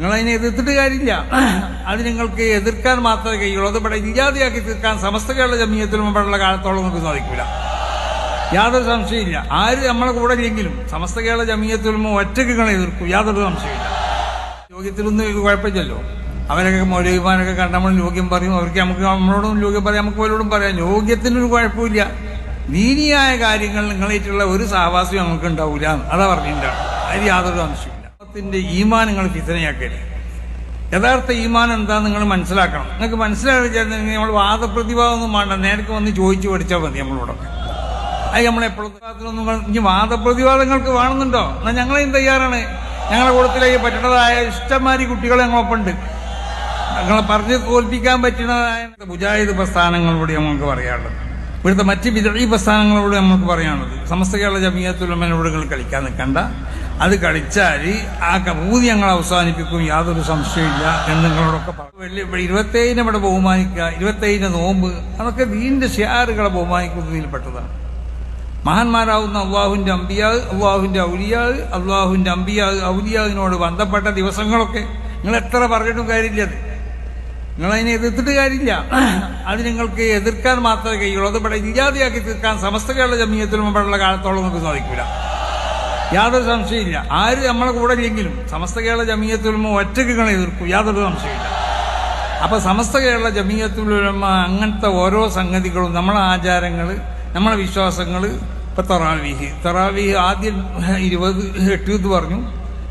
നിങ്ങളതിനെ എതിർത്തിട്ട് കാര്യമില്ല. അത് നിങ്ങൾക്ക് എതിർക്കാൻ മാത്രമേ കഴിയുള്ളൂ. അത് ഇവിടെ ഇല്ലാതെയാക്കി തീർക്കാൻ സമസ്ത കേരള ജമീയത്തിലും ഇവിടെയുള്ള കാലത്തോളം നമുക്ക് സാധിക്കില്ല യാതൊരു സംശയമില്ല ആര് നമ്മളെ കൂടെ ഇല്ലെങ്കിലും സമസ്ത കേരള ജമീയത്തിലും ഒറ്റയ്ക്ക് നിങ്ങളെ എതിർക്കും. യാതൊരു സംശയമില്ല യോഗ്യത്തിലൊന്നും കുഴപ്പമില്ലല്ലോ. അവരൊക്കെ മൗലവിമാരൊക്കെ കണ്ട നമ്മൾ യോഗ്യം പറയും. അവർക്ക് നമുക്ക് നമ്മളോടും യോഗ്യം പറയാം. നമുക്ക് പോലോടും പറയാം. യോഗ്യത്തിനൊരു കുഴപ്പമില്ല നീതിയായ കാര്യങ്ങൾ നിങ്ങളായിട്ടുള്ള ഒരു സഹവാസവും നമുക്ക് ഉണ്ടാവില്ല അതാ പറഞ്ഞിട്ടുണ്ടാവും അതിൽ യാതൊരു സംശയമില്ല ത്തിന്റെ ഈമാൻ നിങ്ങൾ ഫിസനയാക്കരുത്. യഥാർത്ഥ ഈമാൻ എന്താന്ന് നിങ്ങൾ മനസ്സിലാക്കണം. നിങ്ങൾക്ക് മനസ്സിലാക്കിച്ചിട്ടുണ്ടെങ്കിൽ നമ്മൾ വാദപ്രതിവാദമൊന്നും വേണ്ട. നേരത്തെ വന്ന് ചോദിച്ചു പഠിച്ചാൽ മതി നമ്മളോടൊക്കെ അത് നമ്മളെപ്പോഴൊന്നും ഇനി വാദപ്രതിവാദങ്ങൾക്ക് വേണമെന്നുണ്ടോ? എന്നാൽ ഞങ്ങളെയും തയ്യാറാണ്? ഞങ്ങളെ കൂടത്തിലേക്ക് പറ്റുന്നതായ ഇഷ്ടംമാരി കുട്ടികൾ ഞങ്ങളൊപ്പമുണ്ട്. ഞങ്ങളെ പറഞ്ഞ് തോൽപ്പിക്കാൻ പറ്റുന്നതായ മുജാഹിദ് പ്രസ്ഥാനങ്ങളോട് നമുക്ക് പറയാനുള്ളത്. ഇവിടുത്തെ മറ്റ് വിതഴി പ്രസ്ഥാനങ്ങളോട് നമ്മൾക്ക് പറയാനുള്ളത്. സമസ്ത കേരള ജമീയത്തുലമനോട് കളിക്കാൻ നിൽക്കണ്ട. അത് കളിച്ചാൽ ആ കൂതി ഞങ്ങൾ അവസാനിപ്പിക്കും യാതൊരു സംശയമില്ല എന്ന് നിങ്ങളോടൊക്കെ പറഞ്ഞു വലിയ ഇവിടെ ഇരുപത്തേഴിനെ ഇവിടെ ബഹുമാനിക്കുക ഇരുപത്തേഴിന് നോമ്പ് അതൊക്കെ വീണ്ടും ഷിയാറുകളെ ബഹുമാനിക്കുന്നതിൽപ്പെട്ടതാണ്. മഹാന്മാരാവുന്ന അള്ളാഹുവിന്റെ അമ്പിയാവ് അള്ളാഹുവിന്റെ ഔലിയാവ് അള്ളാഹുവിന്റെ അമ്പിയാവ് ഔലിയാവിനോട് ബന്ധപ്പെട്ട ദിവസങ്ങളൊക്കെ നിങ്ങൾ എത്ര പറഞ്ഞിട്ടും കാര്യമില്ല അത്. നിങ്ങളതിനെ എതിർത്തിട്ട് കാര്യമില്ല. അത് നിങ്ങൾക്ക് എതിർക്കാൻ മാത്രമേ കഴിയുള്ളൂ. അത് ഇവിടെ ഇല്ലാതെയാക്കി തീർക്കാൻ സമസ്ത കേരള ജമീയത്തിലും ഇവിടെയുള്ള കാലത്തോളം നമുക്ക് സാധിക്കില്ല. യാതൊരു സംശയമില്ല ആര് നമ്മളെ കൂടെ ഇല്ലെങ്കിലും സമസ്ത കേരള ജമീയത്തുലമ ഒറ്റയ്ക്ക് നിങ്ങൾ എതിർക്കും. യാതൊരു സംശയമില്ല അപ്പൊ സമസ്ത കേരള ജമീയത്തുലമ അങ്ങനത്തെ ഓരോ സംഗതികളും നമ്മളെ ആചാരങ്ങൾ നമ്മളെ വിശ്വാസങ്ങൾ ഇപ്പൊ തറാവീഹ്. തറാവീഹ് ആദ്യം ഇരുപത് എട്ട് എന്ന് പറഞ്ഞു.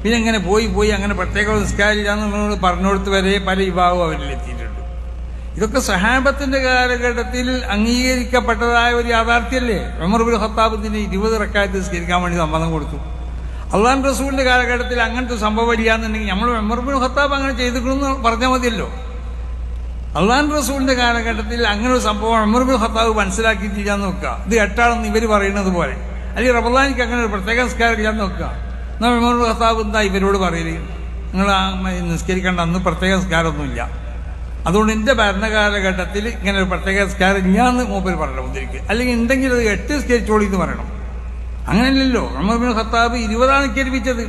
പിന്നെ ഇങ്ങനെ പോയി പോയി അങ്ങനെ പ്രത്യേക നിസ്കാരില്ല എന്ന് പറഞ്ഞുകൊടുത്ത് വരെ പല വിഭാഗവും അവരിലെത്തി ഇതൊക്കെ സഹാബത്തിന്റെ കാലഘട്ടത്തിൽ അംഗീകരിക്കപ്പെട്ടതായ ഒരു യാഥാർത്ഥ്യല്ലേ ഉമർബുൽ ഖത്താബിന് ഇരുപത് റക്കായത്ത് നിസ്കരിക്കാൻ വേണ്ടി സമ്മതം കൊടുത്തു. അള്ളാൻ റസൂലിന്റെ കാലഘട്ടത്തിൽ അങ്ങനത്തെ സംഭവം ഇല്ലാന്നുണ്ടെങ്കിൽ നമ്മൾ ഉമർബുൽ ഹത്താബ് അങ്ങനെ ചെയ്തിട്ടുണ്ടെന്ന് പറഞ്ഞാൽ മതിയല്ലോ. അള്ളാൻ റസൂലിന്റെ കാലഘട്ടത്തിൽ അങ്ങനെ ഒരു സംഭവം അമർബുൽ ഹത്താബ് മനസ്സിലാക്കിയിട്ടില്ല എന്ന് നോക്കുക. ഇത് എട്ടാണെന്ന് ഇവർ പറയുന്നത് പോലെ. അല്ലെങ്കിൽ റബലാനിക്ക് അങ്ങനെ ഒരു പ്രത്യേക സംസ്കാരം ചെയ്യാൻ നോക്കുക. എന്നാൽ അമർബുൽ ഹത്താബ് എന്താ ഇവരോട് പറയൽ? നിങ്ങൾ നിസ്കരിക്കേണ്ട അന്ന് പ്രത്യേക നിസ്കാരമൊന്നുമില്ല. അതുകൊണ്ട് എന്റെ ഭരണകാലഘട്ടത്തിൽ ഇങ്ങനെ ഒരു പ്രത്യേക നിസ്കാരം ഇല്ലാന്ന് മൂപ്പര് പറയണം മുദ്രയ്ക്ക് അല്ലെങ്കിൽ ഉണ്ടെങ്കിൽ അത് എട്ട് നിസ്കരിച്ചോളി എന്ന് പറയണം. അങ്ങനെയല്ലല്ലോ. ബിൻ ഖത്താബ് ഇരുപതാണ് കേൾപ്പിച്ചത്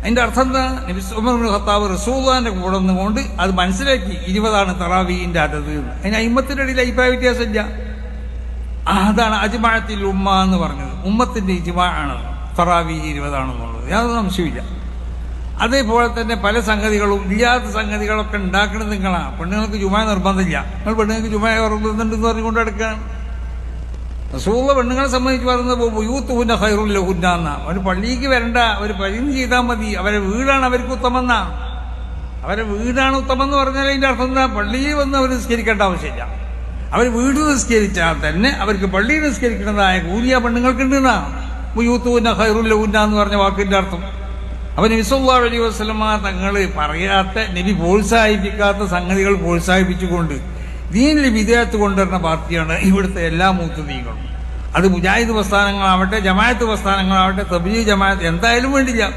അതിന്റെ അർത്ഥം എന്താ? നബി ഉമർ ബിൻ ഖത്താബ് റസൂദാന്റെ കൂടെ നിന്നുകൊണ്ട് അത് മനസ്സിലാക്കി ഇരുപതാണ് തറാവീന്റെ അതത്. അതിന് അയിമത്തിന്റെ ഇടയിൽ അഭിപ്രായ വ്യത്യാസമില്ല. അതാണ് അജ്മാഴത്തിൽ ഉമ്മ എന്ന് പറഞ്ഞത്. ഉമ്മത്തിന്റെ ഇജ്മാ ആണ് തറാവി ഇരുപതാണെന്നുള്ളത്. യാതൊരു സംശയമില്ല അതേപോലെ തന്നെ പല സംഗതികളും ഇല്ലാത്ത സംഗതികളൊക്കെ ഉണ്ടാക്കുന്നത് നിങ്ങളാ. പെണ്ണുങ്ങൾക്ക് ജുമായ നിർബന്ധമില്ല. നിങ്ങൾ പെണ്ണുങ്ങൾക്ക് ജുമാ നിർബന്ധമുണ്ടെന്ന് പറഞ്ഞുകൊണ്ട് എടുക്കുകയാണ് റസൂള്ള പെണ്ണുങ്ങളെ സംബന്ധിച്ച് പറയുന്നത് യൂത്ത് ഹൈറുൽ ലഹുന്ന ഹുന്ന എന്നാ ഒരു പള്ളിക്ക് വരണ്ട അവർ പഴിഞ്ഞ് ചെയ്താൽ മതി. അവരെ വീടാണ് അവർക്ക് ഉത്തമെന്ന. അവരെ വീടാണ് ഉത്തമം എന്ന് പറഞ്ഞാൽ അതിന്റെ അർത്ഥം എന്താ? പള്ളിയിൽ വന്ന് അവർ നിസ്കരിക്കേണ്ട ആവശ്യമില്ല. അവർ വീട് നിസ്കരിച്ചാൽ തന്നെ അവർക്ക് പള്ളിയിൽ നിസ്കരിക്കേണ്ടതായ കൂലിയ പെണ്ണുങ്ങൾക്കുണ്ടെന്നാണ് യൂത്ത് ഹൈറുൽ ലഹുന്ന ഹുന്ന എന്ന് പറഞ്ഞ വാക്കിന്റെ അർത്ഥം. അപ്പൊ നബി അലി അലൈഹി വസല്ലമ തങ്ങൾ പറയാത്ത നബി പ്രോത്സാഹിപ്പിക്കാത്ത സംഗതികൾ പ്രോത്സാഹിപ്പിച്ചുകൊണ്ട് ദീനിൽ വിധേയത്ത് കൊണ്ടുവരുന്ന പാർട്ടിയാണ് ഇവിടുത്തെ എല്ലാ മൂത്തുദീകളും അത് മുജാഹിദ് പ്രസ്ഥാനങ്ങളാവട്ടെ ജമായത്ത് പ്രസ്ഥാനങ്ങളാവട്ടെ തബ്ലീഗ് ജമായത്ത് എന്തായാലും വേണ്ടില്ല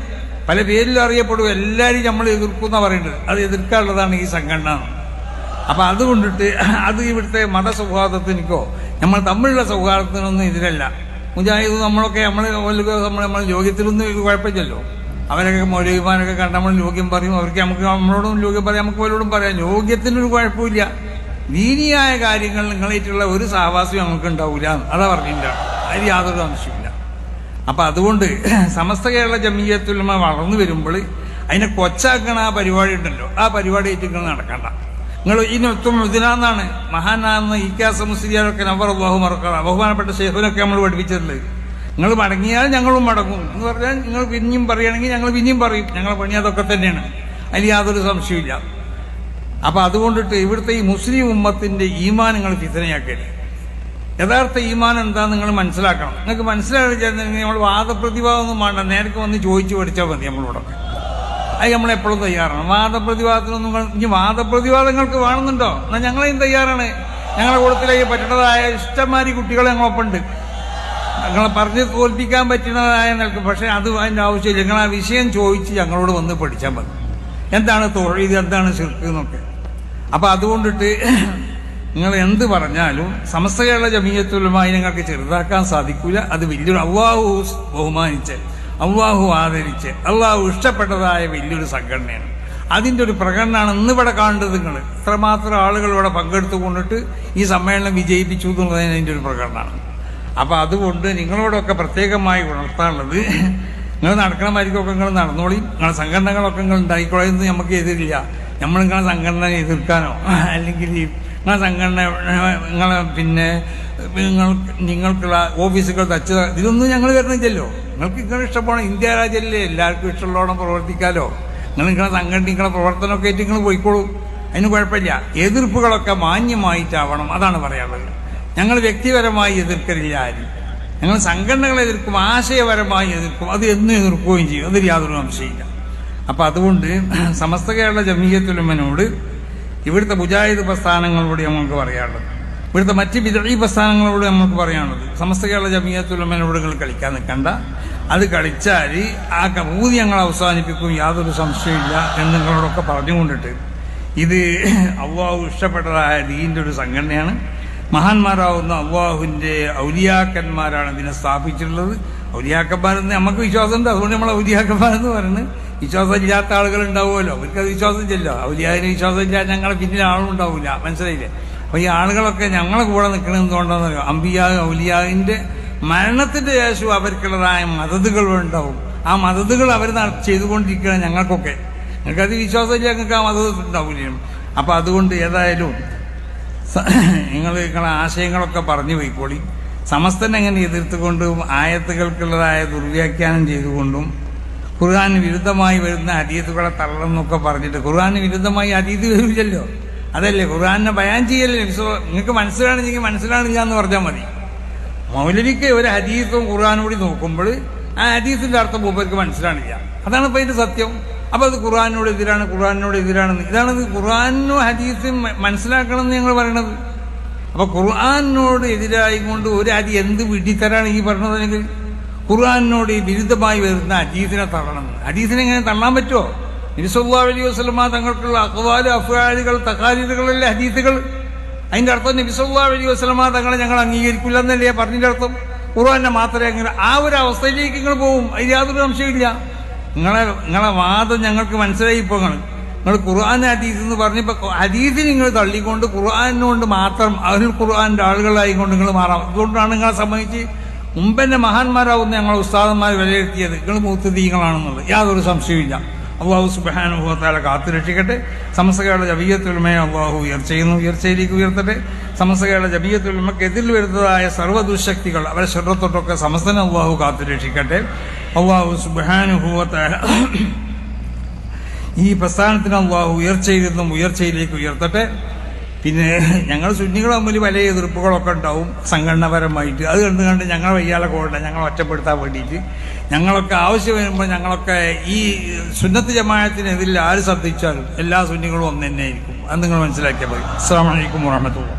പല പേരിലും അറിയപ്പെടും എല്ലാവരും നമ്മൾ എതിർക്കുന്ന പറയേണ്ടത് അത് എതിർക്കാനുള്ളതാണ് ഈ സംഘടന അപ്പൊ അതുകൊണ്ടിട്ട് അത് ഇവിടുത്തെ മതസൗഹാർദ്ദത്തിനോ നമ്മൾ തമ്മിലുള്ള സൗഹാർദ്ദത്തിനൊന്നും എതിരല്ല മുജാഹിദ് നമ്മളൊക്കെ നമ്മൾ നമ്മൾ നമ്മൾ യോഗ്യത്തിലൊന്നും കുഴപ്പമില്ലല്ലോ അവരൊക്കെ മൗലവിമാരൊക്കെ കണ്ട നമ്മൾ യോഗ്യം പറയും. അവർക്ക് നമുക്ക് നമ്മളോടും യോഗ്യം പറയാം നമുക്ക് പോലോടും പറയാം. യോഗ്യത്തിനൊരു കുഴപ്പമില്ല. നീനിയായ കാര്യങ്ങൾ നിങ്ങളായിട്ടുള്ള ഒരു സഹവാസം നമുക്ക് ഉണ്ടാവില്ല അതാ പറഞ്ഞില്ല. അതിൽ യാതൊരു സംശയമില്ല അപ്പൊ അതുകൊണ്ട് സമസ്ത കേരള ജമീയത്തുലമ വളർന്നു വരുമ്പോൾ അതിനെ കൊച്ചാക്കണ ആ പരിപാടി ഉണ്ടല്ലോ. ആ പരിപാടി ആയിട്ട് നിങ്ങൾ നടക്കണ്ട. നിങ്ങൾ ഇനി ഒത്തും ഇതിനാന്നാണ് മഹാനാന്ന് ഇക്കാസ മുസ്ലിയാരൊക്കെ നവർ അള്ളാഹു ബഹുമാനപ്പെട്ട ഷെയ്ഖിനൊക്കെ നമ്മൾ പഠിപ്പിച്ചിട്ടുണ്ട്. നിങ്ങൾ മടങ്ങിയാൽ ഞങ്ങളും മടങ്ങും എന്ന് പറഞ്ഞാൽ നിങ്ങൾ പിന്നെയും പറയുകയാണെങ്കിൽ ഞങ്ങൾ പിന്നെയും പറയും. ഞങ്ങളെ പണി അതൊക്കെ തന്നെയാണ്. അതിൽ യാതൊരു സംശയമില്ല അപ്പൊ അതുകൊണ്ടിട്ട് ഇവിടുത്തെ ഈ മുസ്ലിം ഉമ്മത്തിന്റെ ഈമാൻ നിങ്ങൾ ഫിത്തനയാക്കരുത്. യഥാർത്ഥ ഈമാൻ എന്താന്ന് നിങ്ങൾ മനസ്സിലാക്കണം. നിങ്ങൾക്ക് മനസ്സിലാക്കിച്ചിട്ടുണ്ടെങ്കിൽ നമ്മൾ വാദപ്രതിവാദമൊന്നും വേണ്ട. നേരത്തെ വന്ന് ചോദിച്ചു പഠിച്ചാൽ മതി നമ്മളോടൊക്കെ അത് നമ്മളെപ്പോഴും തയ്യാറാണ്. വാദപ്രതിവാദത്തിനൊന്നും ഇനി വാദപ്രതിവാദങ്ങൾക്ക് വേണമെന്നുണ്ടോ? എന്നാൽ ഞങ്ങളെയും തയ്യാറാണ്. ഞങ്ങളുടെ കൂട്ടത്തിലേക്ക് പറ്റേണ്ടതായ ഇഷ്ടംമാരി കുട്ടികളെ ഞങ്ങളൊപ്പമുണ്ട്. ഞങ്ങളെ പറഞ്ഞ് തോൽപ്പിക്കാൻ പറ്റുന്നതായ നിൽക്ക് പക്ഷെ അത് അതിന്റെ ആവശ്യമില്ല. നിങ്ങൾ ആ വിഷയം ചോദിച്ച് ഞങ്ങളോട് വന്ന് പഠിച്ചാൽ മതി. എന്താണ് തൊഴിൽ എന്താണ് ശിർക്ക് എന്നൊക്കെ. അപ്പൊ അതുകൊണ്ടിട്ട് നിങ്ങൾ എന്ത് പറഞ്ഞാലും സമസ്ത കേരള ജമീയത്തുലമായി നിങ്ങൾക്ക് ചെറുതാക്കാൻ സാധിക്കില്ല അത് വലിയൊരു അള്ളാഹു ബഹുമാനിച്ച് അള്ളാഹു ആദരിച്ച് അള്ളാഹു ഇഷ്ടപ്പെട്ടതായ വലിയൊരു സംഘടനയാണ്. അതിന്റെ ഒരു പ്രകടനമാണ് ഇന്നിവിടെ കാണേണ്ടത് നിങ്ങൾ. ഇത്രമാത്രം ആളുകൾ ഇവിടെ പങ്കെടുത്തു കൊണ്ടിട്ട് ഈ സമ്മേളനം വിജയിപ്പിച്ചു എന്നുള്ളതിന് അതിന്റെ ഒരു പ്രകടനമാണ്. അപ്പോൾ അതുകൊണ്ട് നിങ്ങളോടൊക്കെ പ്രത്യേകമായി ഉണർത്താനുള്ളത് നിങ്ങൾ നടക്കണമായിരിക്കൊക്കെ നിങ്ങൾ നടന്നോളി നിങ്ങളെ സംഘടനകളൊക്കെ നിങ്ങൾ ഉണ്ടായിക്കോളെ എന്ന് നമുക്ക് എതിരില്ല. നമ്മൾ നിങ്ങളെ സംഘടന എതിർക്കാനോ അല്ലെങ്കിൽ നിങ്ങളെ സംഘടന നിങ്ങളെ പിന്നെ നിങ്ങൾ നിങ്ങൾക്കുള്ള ഓഫീസുകൾ തച്ച് ഇതൊന്നും ഞങ്ങൾ വരണില്ലല്ലോ നിങ്ങൾക്ക് നിങ്ങൾ ഇഷ്ടപ്പെടണം ഇന്ത്യ രാജ്യമല്ലേ എല്ലാവർക്കും ഇഷ്ടമുള്ളവണ്ണം പ്രവർത്തിക്കാലോ. നിങ്ങൾ നിങ്ങളെ സംഘടന നിങ്ങളെ പ്രവർത്തനമൊക്കെ ആയിട്ട് നിങ്ങൾ പോയിക്കോളൂ. അതിന് കുഴപ്പമില്ല. എതിർപ്പുകളൊക്കെ മാന്യമായിട്ടാവണം അതാണ് പറയാനുള്ളത്. ഞങ്ങൾ വ്യക്തിപരമായി എതിർക്കലില്ല ആരും ഞങ്ങൾ സംഘടനകളെ എതിർക്കും ആശയപരമായി എതിർക്കും. അത് എന്നും എതിർക്കുകയും ചെയ്യും. അതിൽ യാതൊരു സംശയമില്ല അപ്പം അതുകൊണ്ട് സമസ്ത കേരള ജമീയത്തുലമ്മനോട് ഇവിടുത്തെ മുജാഹിദ് പ്രസ്ഥാനങ്ങളോട് നമ്മൾക്ക് പറയാനുള്ളത്. ഇവിടുത്തെ മറ്റ് വിതഴി പ്രസ്ഥാനങ്ങളോട് നമ്മൾക്ക് പറയാനുള്ളത്. സമസ്ത കേരള ജമീയത്തുലമ്മനോട് നിങ്ങൾ കളിക്കാൻ നിൽക്കണ്ട. അത് കളിച്ചാൽ ആ കൂതി ഞങ്ങൾ അവസാനിപ്പിക്കും. യാതൊരു സംശയമില്ല എന്ന് നിങ്ങളോടൊക്കെ പറഞ്ഞുകൊണ്ടിട്ട് ഇത് അള്ളാഹു ഇഷ്ടപ്പെട്ടതായ ദീന്റെ ഒരു സംഘടനയാണ്. മഹാന്മാരാവുന്ന അള്ളാഹുവിന്റെ ഔലിയാക്കന്മാരാണ് ഇതിനെ സ്ഥാപിച്ചിട്ടുള്ളത്. ഔലിയാക്കന്മാരെന്ന് നമുക്ക് വിശ്വാസമുണ്ട്. അതുകൊണ്ട് നമ്മൾ ഔലിയാക്കന്മാരെന്ന് പറയുന്നത് വിശ്വാസം ഇല്ലാത്ത ആളുകൾ ഉണ്ടാവുമല്ലോ അവർക്ക് അത് വിശ്വാസം ചെല്ല ഔലിയാവിന് വിശ്വാസം ഇല്ല ഞങ്ങളെ പിന്നിൽ ആളും ഉണ്ടാവില്ല മനസ്സിലായില്ലേ? അപ്പോൾ ഈ ആളുകളൊക്കെ ഞങ്ങളെ കൂടെ നിൽക്കുന്നത് എന്തുകൊണ്ടാണെന്ന് അറിയാം അമ്പിയാ ഔലിയാവിന്റെ മരണത്തിന്റെ ശേഷം അവർക്കുള്ളതായ മതതുകൾ ഉണ്ടാവും ആ മതതുകൾ അവർ ചെയ്തുകൊണ്ടിരിക്കുകയാണ് ഞങ്ങൾക്കൊക്കെ. നിങ്ങൾക്കത് വിശ്വാസമില്ല ഞങ്ങൾക്ക് ആ മദത് ഉണ്ടാവില്ല അപ്പോൾ അതുകൊണ്ട് ഏതായാലും നിങ്ങൾ നിങ്ങളെ ആശയങ്ങളൊക്കെ പറഞ്ഞു പോയിക്കോളി. സമസ്തൻ എങ്ങനെ എതിർത്തുകൊണ്ടും ആയത്തുകൾക്കുള്ളതായ ദുർവ്യാഖ്യാനം ചെയ്തുകൊണ്ടും ഖുർആാന് വിരുദ്ധമായി വരുന്ന അതീതുകളെ തള്ളണമെന്നൊക്കെ പറഞ്ഞിട്ട് ഖുർആാന് വിരുദ്ധമായി അതീത് വരില്ലല്ലോ അതല്ലേ? ഖുർആാനെ ബയാൻ ചെയ്യല്ലേ? നിങ്ങൾക്ക് മനസ്സിലാണെങ്കിൽ മനസ്സിലാണില്ല എന്ന് പറഞ്ഞാൽ മതി. മൗലവിക്ക് ഒരു ഹദീസും ഖുർആാനും കൂടി നോക്കുമ്പോൾ ആ ഹദീസിന്റെ അർത്ഥം മൂപ്പർക്ക് മനസ്സിലാണില്ല അതാണ് ഇപ്പം ഇതിന്റെ സത്യം. അപ്പൊ അത് ഖുർആാനോട് എതിരാണ് ഖുർആാനോട് എതിരാണെന്ന് ഇതാണ് ഖുർആാനും ഹദീസും മനസ്സിലാക്കണം എന്ന് ഞങ്ങൾ പറയണത്. അപ്പൊ ഖുർആാനോട് എതിരായി കൊണ്ട് ഒരു അരി എന്ത് വിഡിത്തരാണ് ഈ പറഞ്ഞതെങ്കിൽ ഖുർആാനോട് ഈ വിരുദ്ധമായി വരുന്ന അജീസിനെ തള്ളണം. അജീസിനെ എങ്ങനെ തള്ളാൻ പറ്റുമോ നിരുസല്ലാ അലി വസ്ലമ തങ്ങൾക്കുള്ള അഖ്വാൽ അഫ്വാലുകൾ തക്കാലികളല്ലേ ഹദീസുകൾ. അതിന്റെ അർത്ഥം നബിസല്ലാ അലി വസ്ലമ തങ്ങളെ ഞങ്ങൾ അംഗീകരിക്കില്ല എന്നല്ലേ പറഞ്ഞതിന്റെ അർത്ഥം? ഖുർആാനെ മാത്രമേ അങ്ങനെ ആ ഒരു അവസ്ഥയിലേക്ക് നിങ്ങൾ പോവും. അതിൽ യാതൊരു സംശയമില്ല നിങ്ങളെ നിങ്ങളെ വാദം ഞങ്ങൾക്ക് മനസ്സിലായി ഇപ്പോൾ നിങ്ങൾ നിങ്ങൾ ഖുർആൻ ഹദീസ് എന്ന് പറഞ്ഞപ്പോൾ ഹദീസ് നിങ്ങൾ തള്ളിക്കൊണ്ട് ഖുർആാനുകൊണ്ട് മാത്രം അതിൽ ഖുർആാന്റെ ആളുകളായിക്കൊണ്ട് നിങ്ങൾ മാറാം. അതുകൊണ്ടാണ് നിങ്ങളെ സംബന്ധിച്ച് മുമ്പെന്നെ മഹാന്മാരാവുന്ന ഞങ്ങൾ ഉസ്താദന്മാർ വിലയിരുത്തിയത്. നിങ്ങൾ മൂത്തദീങ്ങളാണെന്നുള്ളത് യാതൊരു സംശയമില്ല അള്ളാഹു സുബാനുഭവത്താലെ കാത്തു രക്ഷിക്കട്ടെ സമസ്തകളുടെ ജബീയത്തുൽമയെ അള്ളാഹു ഉയർച്ചയുന്നു. ഉയർച്ചയിലേക്ക് ഉയർത്തട്ടെ. സമസ്തകളുടെ ജബീയത്തുൽമക്ക് എതിൽ വരുന്നതായ സർവ ദുശക്തികൾ അവരെ ശരീരത്തോട്ടൊക്കെ സമസ്തനെ അള്ളാഹു കാത്തു രക്ഷിക്കട്ടെ അള്ളാഹു സുബാനുഭവത്താല ഈ പ്രസ്ഥാനത്തിന് അള്ളാഹു ഉയർച്ചയിൽ നിന്നും ഉയർച്ചയിലേക്ക് ഉയർത്തട്ടെ. പിന്നെ ഞങ്ങൾ സുന്നികൾ തമ്മിൽ പല എതിർപ്പുകളൊക്കെ ഉണ്ടാവും സംഘടനാപരമായിട്ട്. അത് കണ്ട് കണ്ട് ഞങ്ങൾ വയ്യാളെ കൂടെ ഞങ്ങൾ ഒറ്റപ്പെടുത്താൻ വേണ്ടിയിട്ട്. ഞങ്ങളൊക്കെ ആവശ്യം വരുമ്പോൾ ഞങ്ങളൊക്കെ ഈ സുന്നത്ത് ജമായത്തിനെതിരിൽ ആര് ശ്രദ്ധിച്ചാലും എല്ലാ സുന്നികളും ഒന്ന് തന്നെ ആയിരിക്കും. അത് നിങ്ങൾ മനസ്സിലാക്കിയാൽ മതി. അസ്സാം വലൈക്കും വാഹമത്തുള്ള